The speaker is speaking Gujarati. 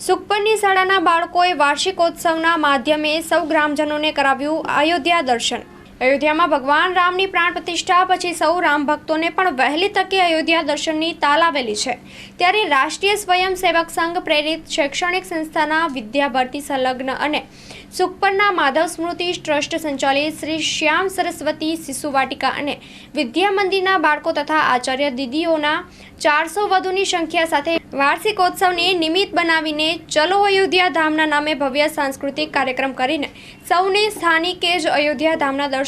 સુખપરની શાળાના બાળકોએ વાર્ષિકોત્સવના માધ્યમે સૌ ગ્રામજનોને કરાવ્યું અયોધ્યા દર્શન. અયોધ્યામાં ભગવાન રામની પ્રાણ પ્રતિષ્ઠા, પછી સૌ રામ ભક્તોને પણ વહેલી તકે અયોધ્યા દર્શનની તાલ આવેલી છે. ત્યારે રાષ્ટ્રીય સ્વયંસેવક સંઘ પ્રેરિત શૈક્ષણિક સંસ્થાના વિદ્યા ભરતી સંલગ્ન અને સુખપરના માધવ સ્મૃતિ ટ્રસ્ટ સંચાલિત શ્રી શ્યામ સરસ્વતી શિશુ વાટિકા અને વિદ્યા મંદિરના બાળકો તથા આચાર્ય દીદીઓના ચારસો વધુની સંખ્યા સાથે વાર્ષિકોત્સવને નિમિત્ત બનાવીને ચલો અયોધ્યા ધામના નામે ભવ્ય સાંસ્કૃતિક કાર્યક્રમ કરીને સૌને સ્થાનિકે જ અયોધ્યા ધામના દર્શન